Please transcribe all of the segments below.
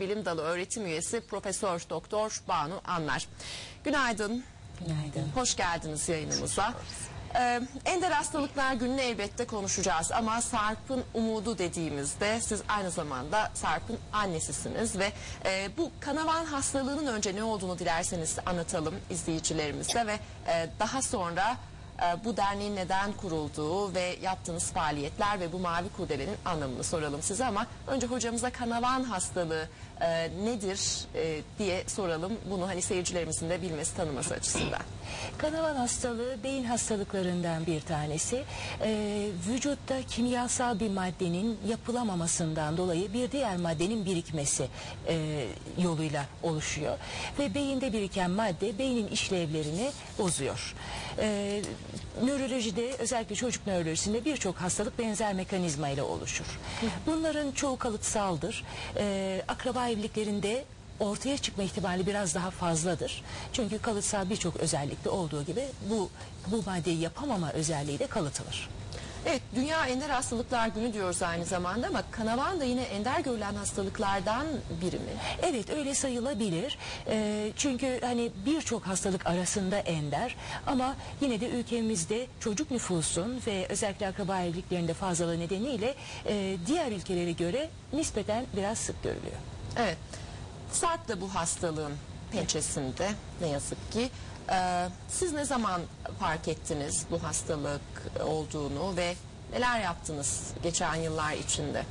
Bilim Dalı öğretim üyesi Profesör Doktor Banu Anlar. Günaydın. Günaydın. Hoş geldiniz yayınımıza. Ee, Ender Hastalıklar Günü'nü elbette konuşacağız ama Sarp'ın umudu dediğimizde siz aynı zamanda Sarp'ın annesisiniz ve e, bu kanavan hastalığının önce ne olduğunu dilerseniz anlatalım izleyicilerimize ve e, daha sonra e, bu derneğin neden kurulduğu ve yaptığınız faaliyetler ve bu mavi kurdelenin anlamını soralım size ama önce hocamıza kanavan hastalığı e, nedir e, diye soralım. Bunu hani seyircilerimizin de bilmesi tanıması açısından. Kanavan hastalığı beyin hastalıklarından bir tanesi. Ee, vücutta kimyasal bir maddenin yapılamamasından dolayı bir diğer maddenin birikmesi e, yoluyla oluşuyor. Ve beyinde biriken madde beynin işlevlerini bozuyor. Ee, nörolojide özellikle çocuk nörolojisinde birçok hastalık benzer mekanizma ile oluşur. Bunların çoğu kalıtsaldır. Ee, akraba evliliklerinde ortaya çıkma ihtimali biraz daha fazladır. Çünkü kalıtsal birçok özellikte olduğu gibi bu bu maddeyi yapamama özelliği de kalıtılır. Evet, Dünya Ender Hastalıklar Günü diyoruz aynı zamanda ama kanavan da yine ender görülen hastalıklardan biri mi? Evet öyle sayılabilir. Ee, çünkü hani birçok hastalık arasında ender ama yine de ülkemizde çocuk nüfusun ve özellikle akraba evliliklerinde fazlalığı nedeniyle e, diğer ülkelere göre nispeten biraz sık görülüyor. Evet. Sarp da bu hastalığın pençesinde ne yazık ki. Ee, siz ne zaman fark ettiniz bu hastalık olduğunu ve neler yaptınız geçen yıllar içinde?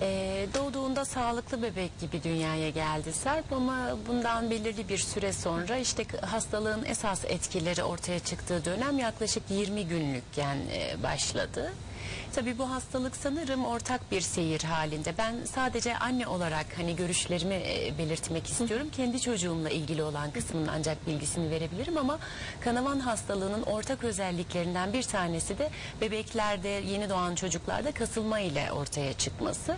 Ee, doğduğunda sağlıklı bebek gibi dünyaya geldi Serp ama bundan belirli bir süre sonra işte hastalığın esas etkileri ortaya çıktığı dönem yaklaşık 20 günlükken e, başladı. Tabii bu hastalık sanırım ortak bir seyir halinde. Ben sadece anne olarak hani görüşlerimi e, belirtmek istiyorum. Kendi çocuğumla ilgili olan kısmının ancak bilgisini verebilirim ama kanavan hastalığının ortak özelliklerinden bir tanesi de bebeklerde, yeni doğan çocuklarda kasılma ile ortaya çıkması.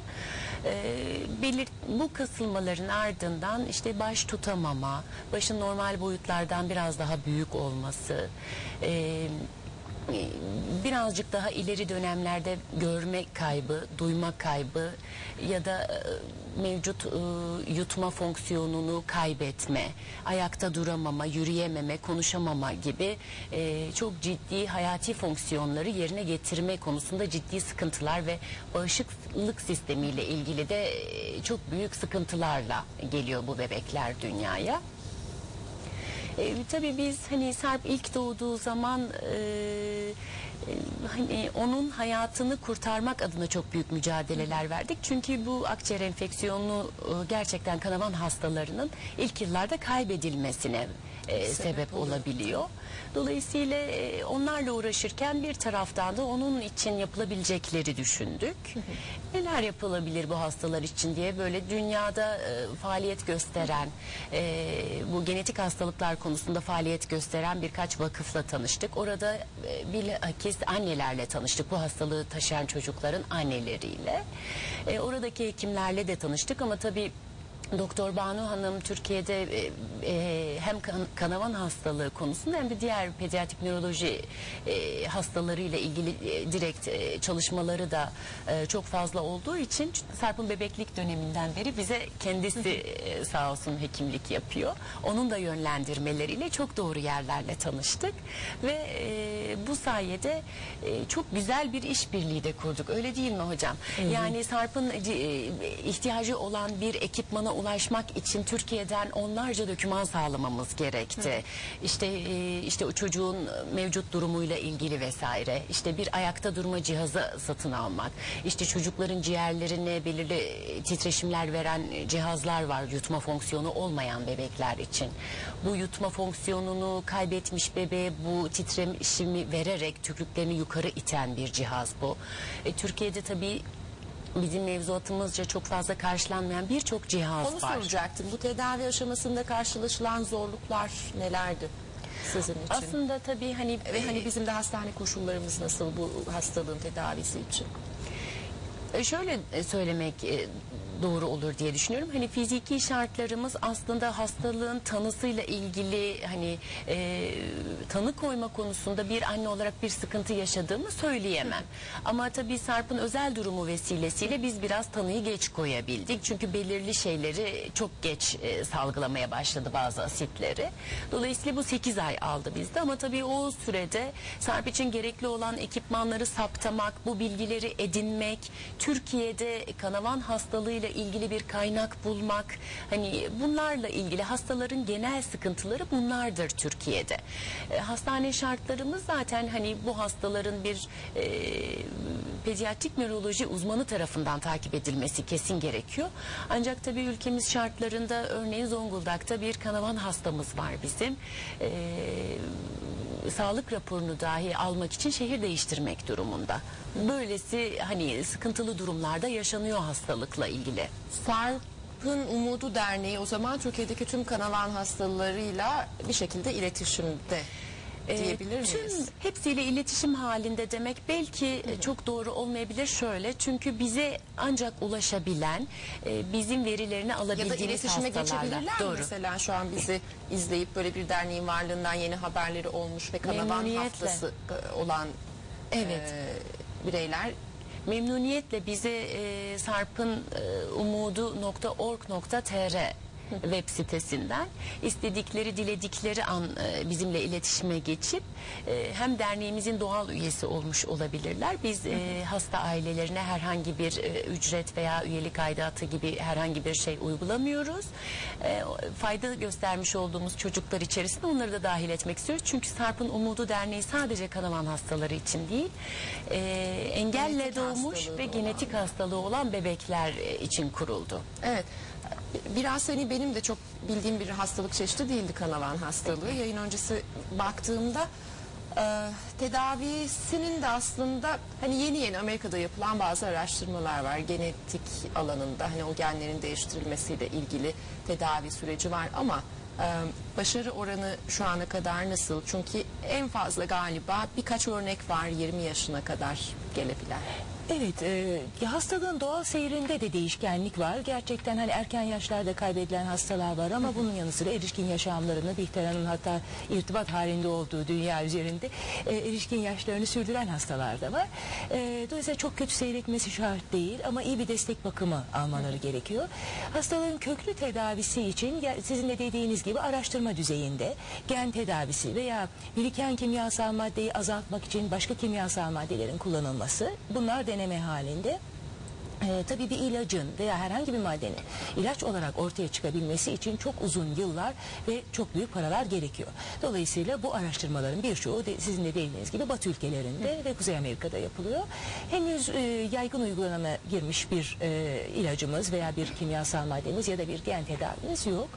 Ee, belir bu kasılmaların ardından işte baş tutamama, başın normal boyutlardan biraz daha büyük olması, e, birazcık daha ileri dönemlerde görme kaybı, duyma kaybı ya da e, mevcut e, yutma fonksiyonunu kaybetme, ayakta duramama, yürüyememe, konuşamama gibi e, çok ciddi hayati fonksiyonları yerine getirme konusunda ciddi sıkıntılar ve bağışıklık sistemiyle ilgili de çok büyük sıkıntılarla geliyor bu bebekler dünyaya. E, tabii biz hani Sarp ilk doğduğu zaman e, e, hani onun hayatını kurtarmak adına çok büyük mücadeleler verdik. Çünkü bu akciğer enfeksiyonu e, gerçekten kanavan hastalarının ilk yıllarda kaybedilmesine e, sebep, olabiliyor. Dolayısıyla e, onlarla uğraşırken bir taraftan da onun için yapılabilecekleri düşündük. Neler yapılabilir bu hastalar için diye böyle dünyada e, faaliyet gösteren, e, bu genetik hastalıklar konusunda faaliyet gösteren birkaç vakıfla tanıştık. Orada e, bilakis annelerle tanıştık. Bu hastalığı taşıyan çocukların anneleriyle. E, oradaki hekimlerle de tanıştık ama tabii Doktor Banu Hanım Türkiye'de e, e, hem kan- kanavan hastalığı konusunda hem de diğer pediatrik nöroloji e, hastalarıyla ilgili e, direkt e, çalışmaları da e, çok fazla olduğu için Sarp'ın bebeklik döneminden beri bize kendisi e, sağ olsun hekimlik yapıyor. Onun da yönlendirmeleriyle çok doğru yerlerle tanıştık ve e, bu sayede e, çok güzel bir işbirliği de kurduk. Öyle değil mi hocam? Yani Sarp'ın e, ihtiyacı olan bir ekipmana ulaşmak için Türkiye'den onlarca doküman sağlamamız gerekti. İşte e, işte o çocuğun mevcut durumuyla ilgili vesaire. İşte bir ayakta durma cihazı satın almak. İşte çocukların ciğerlerine belirli titreşimler veren cihazlar var yutma fonksiyonu olmayan bebekler için. Bu yutma fonksiyonunu kaybetmiş bebeğe bu titreşimi vererek tükürüklerini yukarı iten bir cihaz bu. E, Türkiye'de tabii bizim mevzuatımızca çok fazla karşılanmayan birçok cihaz Onu var. soracaktım. Bu tedavi aşamasında karşılaşılan zorluklar nelerdi sizin için? Aslında tabii hani Ve hani bizim de hastane koşullarımız nasıl bu hastalığın tedavisi için? E, Şöyle e, söylemek e, doğru olur diye düşünüyorum. Hani fiziki şartlarımız aslında hastalığın tanısıyla ilgili hani e, tanı koyma konusunda bir anne olarak bir sıkıntı yaşadığımı söyleyemem. Ama tabii Sarp'ın özel durumu vesilesiyle biz biraz tanıyı geç koyabildik. Çünkü belirli şeyleri çok geç e, salgılamaya başladı bazı asitleri. Dolayısıyla bu 8 ay aldı bizde ama tabii o sürede Sarp için gerekli olan ekipmanları saptamak, bu bilgileri edinmek, Türkiye'de kanavan hastalığıyla ilgili bir kaynak bulmak, hani bunlarla ilgili hastaların genel sıkıntıları bunlardır Türkiye'de. E, hastane şartlarımız zaten hani bu hastaların bir e, pediatrik nöroloji uzmanı tarafından takip edilmesi kesin gerekiyor. Ancak tabii ülkemiz şartlarında örneğin Zonguldak'ta bir kanavan hastamız var bizim. E, sağlık raporunu dahi almak için şehir değiştirmek durumunda. Böylesi hani sıkıntılı durumlarda yaşanıyor hastalıkla ilgili. Sarp'ın Umudu Derneği o zaman Türkiye'deki tüm kanavan hastalarıyla bir şekilde iletişimde Ee, diyebilir tüm miyiz? hepsiyle iletişim halinde demek belki e, çok doğru olmayabilir şöyle. Çünkü bize ancak ulaşabilen e, bizim verilerini Ya da alabildiğimiz iletişime hastalarla. geçebilirler mi? Doğru. Mesela şu an bizi izleyip böyle bir derneğin varlığından yeni haberleri olmuş ve kanavan Memnuniyetle. haftası e, olan Evet. e, bireyler Memnuniyetle bize e, Sarp'ın e, umudu.org.tr web sitesinden istedikleri diledikleri an e, bizimle iletişime geçip e, hem derneğimizin doğal üyesi olmuş olabilirler. Biz e, hasta ailelerine herhangi bir e, ücret veya üyelik aidatı gibi herhangi bir şey uygulamıyoruz. E, fayda göstermiş olduğumuz çocuklar içerisinde onları da dahil etmek istiyoruz. Çünkü Sarp'ın Umudu Derneği sadece kanavan hastaları için değil, e, engelle Genetik doğmuş ve olan. genetik hastalığı olan bebekler için kuruldu. Evet. Biraz hani benim de çok bildiğim bir hastalık çeşidi değildi kanavan hastalığı. Yayın öncesi baktığımda e, tedavisinin de aslında hani yeni yeni Amerika'da yapılan bazı araştırmalar var. Genetik alanında hani o genlerin değiştirilmesiyle ilgili tedavi süreci var ama başarı oranı şu ana kadar nasıl? Çünkü en fazla galiba birkaç örnek var 20 yaşına kadar gelebilen. Evet, e, hastalığın doğal seyrinde de değişkenlik var. Gerçekten hani erken yaşlarda kaybedilen hastalar var ama bunun yanı sıra erişkin yaşamlarını Bihter Hanım'ın hatta irtibat halinde olduğu dünya üzerinde e, erişkin yaşlarını sürdüren hastalar da var. E, dolayısıyla çok kötü seyretmesi şart değil ama iyi bir destek bakımı almaları gerekiyor. Hastalığın köklü tedavisi için sizin de dediğiniz gibi araştırma düzeyinde gen tedavisi veya biriken kimyasal maddeyi azaltmak için başka kimyasal maddelerin kullanılması bunlar deneme halinde. Ee, tabii bir ilacın veya herhangi bir maddenin ilaç olarak ortaya çıkabilmesi için çok uzun yıllar ve çok büyük paralar gerekiyor. Dolayısıyla bu araştırmaların birçoğu de, sizin de dediğiniz gibi Batı ülkelerinde ve Kuzey Amerika'da yapılıyor. Henüz e, yaygın uygulamaya girmiş bir e, ilacımız veya bir kimyasal maddemiz ya da bir gen tedavimiz yok.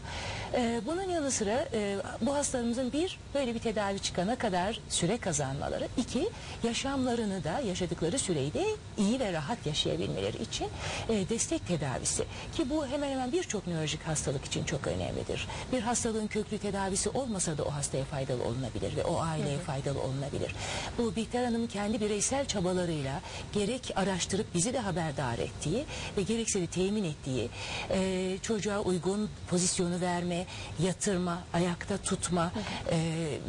E, bunun yanı sıra e, bu hastalarımızın bir böyle bir tedavi çıkana kadar süre kazanmaları, iki yaşamlarını da yaşadıkları süreyi de iyi ve rahat yaşayabilmeleri için e, destek tedavisi ki bu hemen hemen birçok nörolojik hastalık için çok önemlidir. Bir hastalığın köklü tedavisi olmasa da o hastaya faydalı olunabilir ve o aileye faydalı olunabilir. Bu Bihter Hanım kendi bireysel çabalarıyla gerek araştırıp bizi de haberdar ettiği ve gerekse de temin ettiği e, çocuğa uygun pozisyonu verme, yatırma, ayakta tutma e,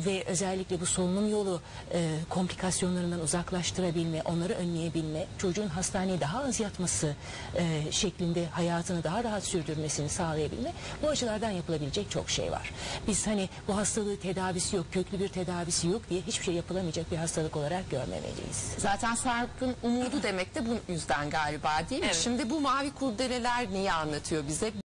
ve özellikle bu solunum yolu e, komplikasyonlarından uzaklaştırabilme, onları önleyebilme, çocuğun hastaneye daha az yatması e, şeklinde hayatını daha rahat sürdürmesini sağlayabilme bu açılardan yapılabilecek çok şey var. Biz hani bu hastalığı tedavisi yok, köklü bir tedavisi yok diye hiçbir şey yapılamayacak bir hastalık olarak görmemeliyiz. Zaten Sarp'ın umudu demek de bu yüzden galiba değil mi? Evet. Şimdi bu mavi kurdeleler neyi anlatıyor bize?